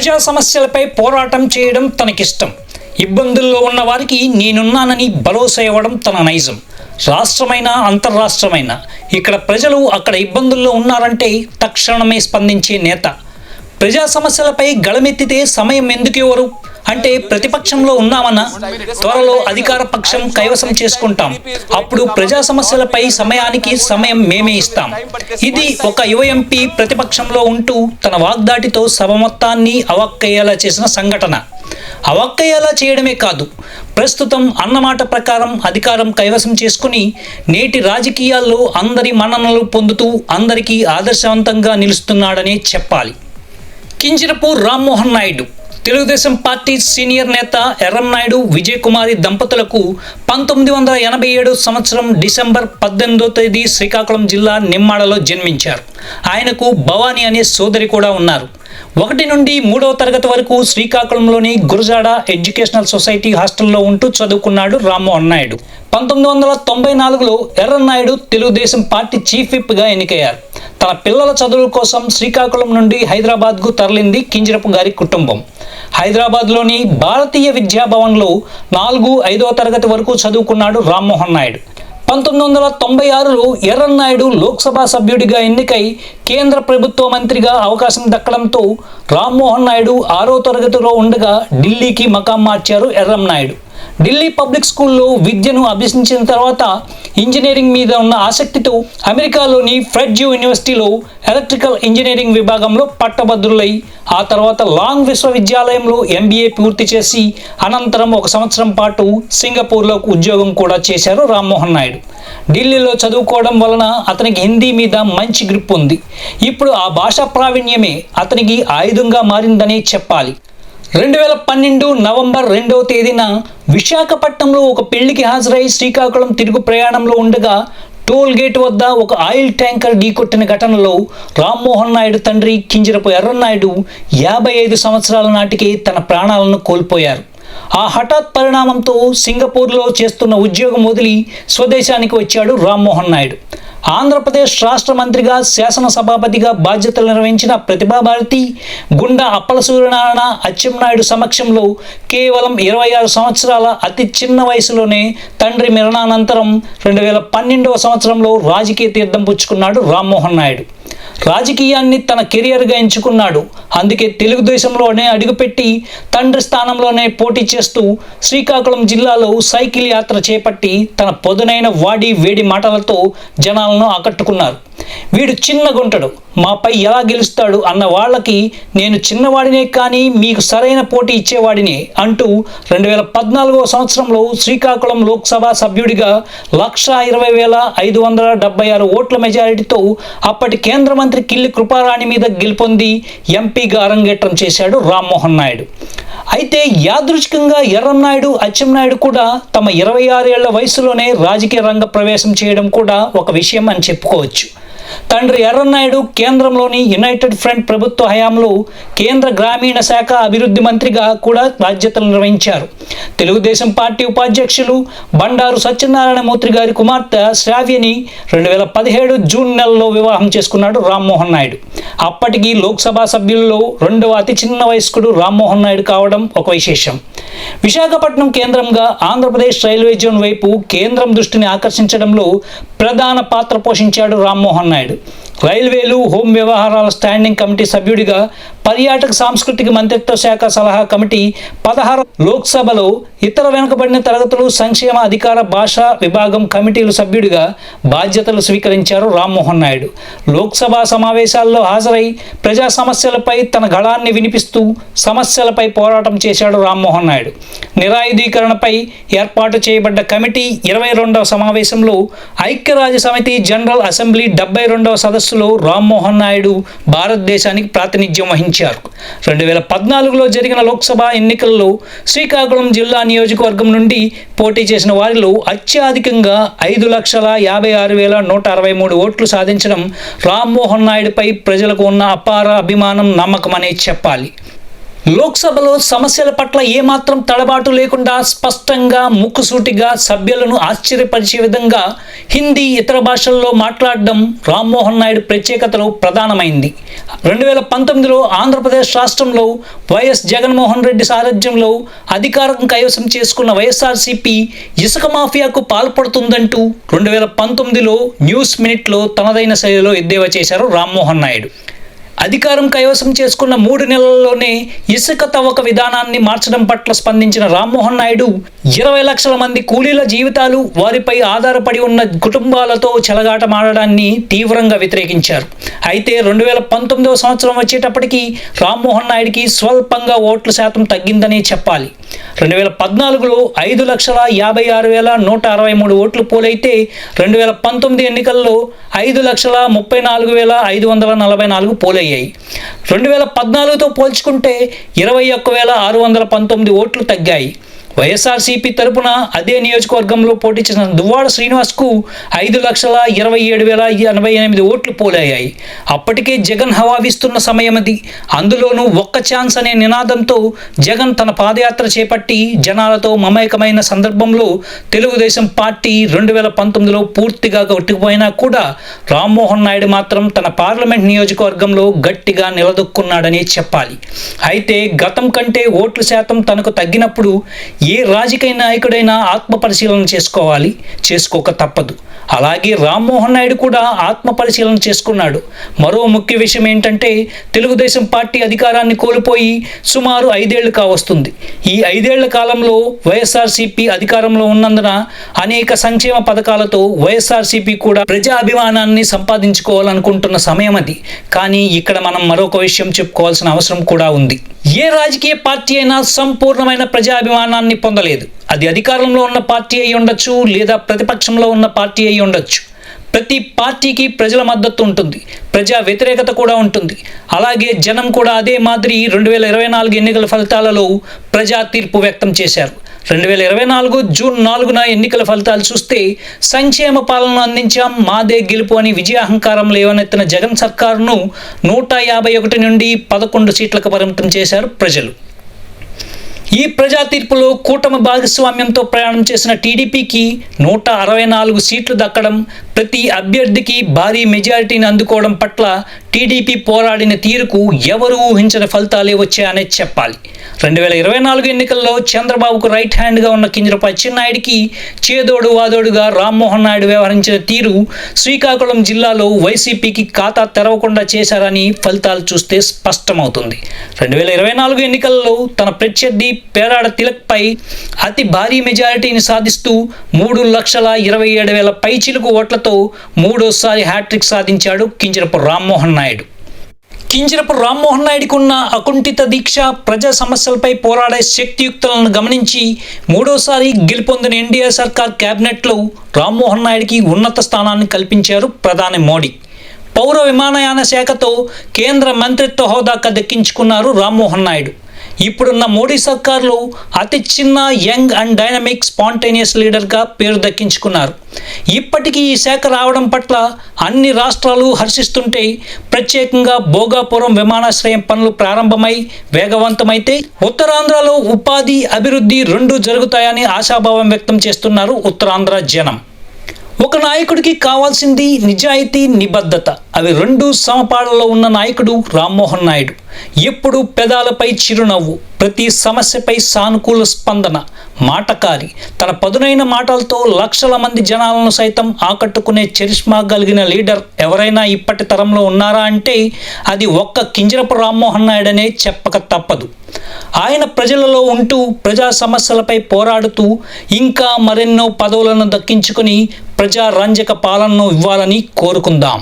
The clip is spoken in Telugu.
ప్రజా సమస్యలపై పోరాటం చేయడం తనకిష్టం. ఇబ్బందుల్లో ఉన్న వారికి నేనున్నానని భరోసా ఇవ్వడం తన నైజం. రాష్ట్రమైన అంతర్రాష్ట్రమైన ఇక్కడ ప్రజలు అక్కడ ఇబ్బందుల్లో ఉన్నారంటే తక్షణమే స్పందించే నేత. ప్రజా సమస్యలపై గళమెత్తితే సమయం ఎందుకు ఇవ్వరు? అంటే ప్రతిపక్షంలో ఉన్నామన్న త్వరలో అధికార పక్షం కైవసం చేసుకుంటాం. అప్పుడు ప్రజా సమస్యలపై సమయానికి సమయం మేమే ఇస్తాం. ఇది ఒక యువ ఎంపీ ప్రతిపక్షంలో ఉంటూ తన వాగ్దాటితో సభ మొత్తాన్ని అవక్కయ్యేలా చేసిన సంఘటన. అవక్కయ్యేలా చేయడమే కాదు ప్రస్తుతం అన్నమాట ప్రకారం అధికారం కైవసం చేసుకుని నేటి రాజకీయాల్లో అందరి మన్ననలు పొందుతూ అందరికీ ఆదర్శవంతంగా నిలుస్తున్నాడనే చెప్పాలి. కింజరపు రామ్మోహన్ నాయుడు తెలుగుదేశం పార్టీ సీనియర్ నేత ఎర్రంనాయుడు విజయ్ కుమారి దంపతులకు పంతొమ్మిది వందల ఎనభై ఏడు సంవత్సరం డిసెంబర్ పద్దెనిమిదో తేదీ శ్రీకాకుళం జిల్లా నిమ్మాడలో జన్మించారు. ఆయనకు భవానీ అనే సోదరి కూడా ఉన్నారు. ఒకటి నుండి మూడవ తరగతి వరకు శ్రీకాకుళంలోని గురజాడ ఎడ్యుకేషనల్ సొసైటీ హాస్టల్లో ఉంటూ చదువుకున్నాడు రామ్మోహన్ నాయుడు. పంతొమ్మిది వందల తొంభై నాలుగులో ఎర్రన్నాయుడు తెలుగుదేశం పార్టీ చీఫ్ విప్గా ఎన్నికయ్యారు. తన పిల్లల చదువుల కోసం శ్రీకాకుళం నుండి హైదరాబాద్కు తరలింది కింజరపు గారి కుటుంబం. హైదరాబాద్లోని భారతీయ విద్యాభవన్లో నాలుగు ఐదవ తరగతి వరకు చదువుకున్నాడు రామ్మోహన్ నాయుడు. పంతొమ్మిది వందల తొంభై ఆరులో ఎర్రన్నాయుడు లోక్సభ సభ్యుడిగా ఎన్నికై కేంద్ర ప్రభుత్వ మంత్రిగా అవకాశం దక్కడంతో రామ్మోహన్ నాయుడు ఆరో తరగతిలో ఉండగా ఢిల్లీకి మకాం మార్చారు ఎర్రంనాయుడు ఢిల్లీ పబ్లిక్ స్కూల్లో విద్యను అభ్యసించిన తర్వాత ఇంజనీరింగ్ మీద ఉన్న ఆసక్తితో అమెరికాలోని ఫ్రెడ్జ్ యూనివర్సిటీలో ఎలక్ట్రికల్ ఇంజనీరింగ్ విభాగంలో పట్టభద్రులై ఆ తర్వాత లాంగ్ విశ్వవిద్యాలయంలో ఎంబీఏ పూర్తి చేసి అనంతరం ఒక సంవత్సరం పాటు సింగపూర్లో ఉద్యోగం కూడా చేశారు రామ్మోహన్ నాయుడు. ఢిల్లీలో చదువుకోవడం వలన అతనికి హిందీ మీద మంచి గ్రిప్ ఉంది. ఇప్పుడు ఆ భాషా ప్రావీణ్యమే అతనికి ఆయుధంగా మారిందనే చెప్పాలి. రెండు వేల పన్నెండు నవంబర్ రెండవ తేదీన విశాఖపట్నంలో ఒక పెళ్ళికి హాజరై శ్రీకాకుళం తిరుగు ప్రయాణంలో ఉండగా టోల్ గేట్ వద్ద ఒక ఆయిల్ ట్యాంకర్ ఢీకొట్టిన ఘటనలో రామ్మోహన్ నాయుడు తండ్రి కింజరపు ఎర్రన్నాయుడు యాభై ఐదు సంవత్సరాల నాటికి తన ప్రాణాలను కోల్పోయారు. ఆ హఠాత్ పరిణామంతో సింగపూర్లో చేస్తున్న ఉద్యోగం వదిలి స్వదేశానికి వచ్చాడు రామ్మోహన్ నాయుడు. ఆంధ్రప్రదేశ్ రాష్ట్ర మంత్రిగా శాసనసభాపతిగా బాధ్యతలు నిర్వహించిన ప్రతిభాభారతి గుండా అప్పల సూర్యనారాయణ అచ్చెన్నాయుడు సమక్షంలో కేవలం ఇరవై ఆరు సంవత్సరాల అతి చిన్న వయసులోనే తండ్రి మరణానంతరం రెండు వేల పన్నెండవ సంవత్సరంలో రాజకీయ తీర్థం పుచ్చుకున్నాడు రామ్మోహన్ నాయుడు. రాజకీయాన్ని తన కెరియర్గా ఎంచుకున్నాడు. అందుకే తెలుగుదేశంలోనే అడుగుపెట్టి తండ్రి స్థానంలోనే పోటీ చేస్తూ శ్రీకాకుళం జిల్లాలో సైకిల్ యాత్ర చేపట్టి తన పొదునైన వాడి వేడి మాటలతో జనాలను ఆకట్టుకున్నారు. వీడు చిన్న గుంటడు. మాపై ఎలా గెలుస్తాడు అన్న వాళ్ళకి నేను చిన్నవాడినే కానీ మీకు సరైన పోటీ ఇచ్చేవాడినే అంటూ రెండు వేల పద్నాలుగో సంవత్సరంలో శ్రీకాకుళం లోక్సభ సభ్యుడిగా లక్ష ఇరవై వేల ఐదు వందల డెబ్బై ఆరు ఓట్ల మెజారిటీతో అప్పటి కేంద్ర మంత్రి కిల్లి కృపారాణి మీద గెలుపొంది ఎంపీగా అరంగేట్రం చేశాడు రామ్మోహన్ నాయుడు. అయితే యాదృచ్ఛికంగా ఎర్రన్నాయుడు అచ్చెన్నాయుడు కూడా తమ ఇరవై ఆరేళ్ళ వయసులోనే రాజకీయ రంగ ప్రవేశం చేయడం కూడా ఒక విషయం అని చెప్పుకోవచ్చు. తండ్రి ఎర్రన్నాయుడు కేంద్రంలోని యునైటెడ్ ఫ్రంట్ ప్రభుత్వ హయాంలో కేంద్ర గ్రామీణ శాఖ అభివృద్ధి మంత్రిగా కూడా బాధ్యతలు నిర్వహించారు. తెలుగుదేశం పార్టీ ఉపాధ్యక్షులు బండారు సత్యనారాయణ మూర్తి గారి కుమార్తె శ్రావ్యని రెండు వేల పదిహేడు జూన్ నెలలో వివాహం చేసుకున్నాడు రామ్మోహన్ నాయుడు. అప్పటికి లోక్సభ సభ్యుల్లో రెండవ అతి చిన్న వయస్కుడు రామ్మోహన్ నాయుడు కావడం ఒక విశేషం. విశాఖపట్నం కేంద్రంగా ఆంధ్రప్రదేశ్ రైల్వే జోన్ వైపు కేంద్రం దృష్టిని ఆకర్షించడంలో ప్రధాన పాత్ర పోషించాడు రామ్మోహన్ నాయుడు. നായിഡു రైల్వేలు హోం వ్యవహారాల స్టాండింగ్ కమిటీ సభ్యుడిగా పర్యాటక సాంస్కృతిక మంత్రిత్వ శాఖ సలహా కమిటీ పదహారు లోక్సభలో ఇతర వెనుకబడిన తరగతులు సంక్షేమ అధికార భాషా విభాగం కమిటీలు సభ్యుడిగా బాధ్యతలు స్వీకరించారు రామ్మోహన్ నాయుడు. లోక్సభ సమావేశాల్లో హాజరై ప్రజా సమస్యలపై తన గళాన్ని వినిపిస్తూ సమస్యలపై పోరాటం చేశాడు రామ్మోహన్ నాయుడు. నిరాయుధీకరణపై ఏర్పాటు చేయబడ్డ కమిటీ ఇరవై రెండవ సమావేశంలో ఐక్యరాజ్య సమితి జనరల్ అసెంబ్లీ డెబ్బై రెండవ సదస్సు సదస్సులో రామ్మోహన్ నాయుడు భారతదేశానికి ప్రాతినిధ్యం వహించారు. రెండు వేల పద్నాలుగులో జరిగిన లోక్సభ ఎన్నికల్లో శ్రీకాకుళం జిల్లా నియోజకవర్గం నుండి పోటీ చేసిన వారిలో అత్యధికంగా ఐదు లక్షల యాభై ఆరు వేల నూట అరవై మూడు ఓట్లు సాధించడం రామ్మోహన్ నాయుడుపై ప్రజలకు ఉన్న అపార అభిమానం నమ్మకం అనే చెప్పాలి. లోక్సభలో సమస్యల పట్ల ఏమాత్రం తడబాటు లేకుండా స్పష్టంగా ముక్కుసూటిగా సభ్యులను ఆశ్చర్యపరిచే విధంగా హిందీ ఇతర భాషల్లో మాట్లాడడం రామ్మోహన్ నాయుడు ప్రత్యేకతలో ప్రధానమైంది. రెండు వేల పంతొమ్మిదిలో ఆంధ్రప్రదేశ్ రాష్ట్రంలో వైఎస్ జగన్మోహన్ రెడ్డి సారథ్యంలో అధికారం కైవసం చేసుకున్న వైఎస్ఆర్సీపీ ఇసుక మాఫియాకు పాల్పడుతుందంటూ రెండు వేల పంతొమ్మిదిలో న్యూస్ మినిట్లో తనదైన శైలిలో ఎద్దేవా చేశారు రామ్మోహన్ నాయుడు. అధికారం కైవసం చేసుకున్న మూడు నెలల్లోనే ఇసుక తవ్వక విధానాన్ని మార్చడం పట్ల స్పందించిన రామ్మోహన్ నాయుడు ఇరవై లక్షల మంది కూలీల జీవితాలు వారిపై ఆధారపడి ఉన్న కుటుంబాలతో చెలగాటమాడడాన్ని తీవ్రంగా వ్యతిరేకించారు. అయితే రెండు వేల పంతొమ్మిదవ సంవత్సరం వచ్చేటప్పటికి రామ్మోహన్ నాయుడికి స్వల్పంగా ఓట్ల శాతం తగ్గిందనే చెప్పాలి. రెండు వేల పద్నాలుగులో ఐదు లక్షల యాభై ఆరు వేల నూట అరవై మూడు ఓట్లు పోలైతే రెండు వేల పంతొమ్మిది ఎన్నికల్లో ఐదు లక్షల ముప్పై నాలుగు వేల ఐదు వందల నలభై నాలుగు పోలయ్యాయి. రెండు వేల పద్నాలుగుతో పోల్చుకుంటే ఇరవై ఒక్క వేల ఆరు వందల పంతొమ్మిది ఓట్లు తగ్గాయి. వైఎస్ఆర్సీపీ తరపున అదే నియోజకవర్గంలో పోటీ చేసిన దువ్వాడ శ్రీనివాస్కు ఐదు లక్షల ఇరవై ఏడు వేల ఎనభై ఎనిమిది ఓట్లు పోలయ్యాయి. అప్పటికే జగన్ హవా వీస్తున్న సమయం అది. అందులోనూ ఒక్క ఛాన్స్ అనే నినాదంతో జగన్ తన పాదయాత్ర చేపట్టి జనాలతో మమేకమైన సందర్భంలో తెలుగుదేశం పార్టీ రెండు వేల పంతొమ్మిదిలో పూర్తిగా కొట్టుకుపోయినా కూడా రామ్మోహన్ నాయుడు మాత్రం తన పార్లమెంట్ నియోజకవర్గంలో గట్టిగా నిలదొక్కున్నాడని చెప్పాలి. అయితే గతం కంటే ఓట్ల శాతం తనకు తగ్గినప్పుడు ఏ రాజకీయ నాయకుడైనా ఆత్మ పరిశీలన చేసుకోవాలి చేసుకోక తప్పదు. అలాగే రామ్మోహన్ నాయుడు కూడా ఆత్మ పరిశీలన చేసుకున్నాడు. మరో ముఖ్య విషయం ఏంటంటే తెలుగుదేశం పార్టీ అధికారాన్ని కోల్పోయి సుమారు ఐదేళ్ళు కావస్తుంది. ఈ ఐదేళ్ళ కాలంలో వైఎస్ఆర్సీపీ అధికారంలో ఉన్నందున అనేక సంక్షేమ పథకాలతో వైఎస్ఆర్సీపీ కూడా ప్రజా అభిమానాన్ని సంపాదించుకోవాలనుకుంటున్న సమయం అది. కానీ ఇక్కడ మనం మరొక విషయం చెప్పుకోవాల్సిన అవసరం కూడా ఉంది. ఏ రాజకీయ పార్టీ అయినా సంపూర్ణమైన ప్రజాభిమానాన్ని పొందలేదు. అది అధికారంలో ఉన్న పార్టీ అయి ఉండొచ్చు లేదా ప్రతిపక్షంలో ఉన్న పార్టీ అయి ఉండొచ్చు. ప్రతి పార్టీకి ప్రజల మద్దతు ఉంటుంది ప్రజా వ్యతిరేకత కూడా ఉంటుంది. అలాగే జనం కూడా అదే మాదిరి రెండు వేల ఇరవై నాలుగు ఎన్నికల ఫలితాలలో ప్రజా తీర్పు వ్యక్తం చేశారు. రెండు వేల ఇరవై నాలుగు జూన్ నాలుగున ఎన్నికల ఫలితాలు చూస్తే సంక్షేమ పాలన అందించాం మాదే గెలుపు అని విజయాహంకారం లేవనెత్తిన జగన్ సర్కారును నూట యాభై ఒకటి నుండి పదకొండు సీట్లకు పరిమితం చేశారు ప్రజలు. ఈ ప్రజా తీర్పులో కూటమి భాగస్వామ్యంతో ప్రయాణం చేసిన టీడీపీకి నూట అరవై నాలుగు సీట్లు దక్కడం ప్రతి అభ్యర్థికి భారీ మెజారిటీని అందుకోవడం పట్ల టీడీపీ పోరాడిన తీరుకు ఎవరు ఊహించిన ఫలితాలే వచ్చాయనే చెప్పాలి. రెండు వేల ఇరవై నాలుగు ఎన్నికల్లో చంద్రబాబుకు రైట్ హ్యాండ్గా ఉన్న కింజరపు అచ్చెన్నాయుడికి చేదోడు వాదోడుగా రామ్మోహన్ నాయుడు వ్యవహరించిన తీరు శ్రీకాకుళం జిల్లాలో వైసీపీకి ఖాతా తెరవకుండా చేశారని ఫలితాలు చూస్తే స్పష్టమవుతుంది. రెండు వేల ఇరవై నాలుగు ఎన్నికల్లో తన ప్రత్యర్థి పేరాడ తిలక్పై అతి భారీ మెజారిటీని సాధిస్తూ మూడు లక్షల ఇరవై ఏడు వేల పైచిలుకు ఓట్లతో మూడోసారి హ్యాట్రిక్ సాధించాడు కింజరపు రామ్మోహన్ నాయుడు. కింజరపు రామ్మోహన్ నాయుడికి ఉన్న అకుంఠిత దీక్ష ప్రజా సమస్యలపై పోరాడే శక్తియుక్తులను గమనించి మూడోసారి గెలుపొందిన ఎన్డీఏ సర్కార్ క్యాబినెట్లో రామ్మోహన్ నాయుడికి ఉన్నత స్థానాన్ని కల్పించారు ప్రధాని మోడీ. పౌర విమానయాన శాఖతో కేంద్ర మంత్రిత్వ హోదాకా దక్కించుకున్నారు రామ్మోహన్ నాయుడు. ఇప్పుడున్న మోడీ సర్కార్లో అతి చిన్న యంగ్ అండ్ డైనమిక్ స్పాంటేనియస్ లీడర్గా పేరు దక్కించుకున్నారు. ఇప్పటికీ ఈ శాఖ రావడం పట్ల అన్ని రాష్ట్రాలు హర్షిస్తుంటే ప్రత్యేకంగా భోగాపురం విమానాశ్రయం పనులు ప్రారంభమై వేగవంతమైతే ఉత్తరాంధ్రలో ఉపాధి అభివృద్ధి రెండు జరుగుతాయని ఆశాభావం వ్యక్తం చేస్తున్నారు ఉత్తరాంధ్ర జనం. ఒక నాయకుడికి కావాల్సింది నిజాయితీ నిబద్ధత. అవి రెండు సమపాడలో ఉన్న నాయకుడు రామ్మోహన్ నాయుడు. ఎప్పుడు పెదాలపై చిరునవ్వు ప్రతి సమస్యపై సానుకూల స్పందన మాటకారి తన పదునైన మాటలతో లక్షల మంది జనాలను సైతం ఆకట్టుకునే చరిష్మా కలిగిన లీడర్ ఎవరైనా ఇప్పటి తరంలో ఉన్నారా అంటే అది ఒక్క కింజరపు రామ్మోహన్ నాయుడనే చెప్పక తప్పదు. ఆయన ప్రజలలో ఉంటూ ప్రజా సమస్యలపై పోరాడుతూ ఇంకా మరెన్నో పదవులను దక్కించుకుని ప్రజారంజక పాలనను ఇవ్వాలని కోరుకుందాం.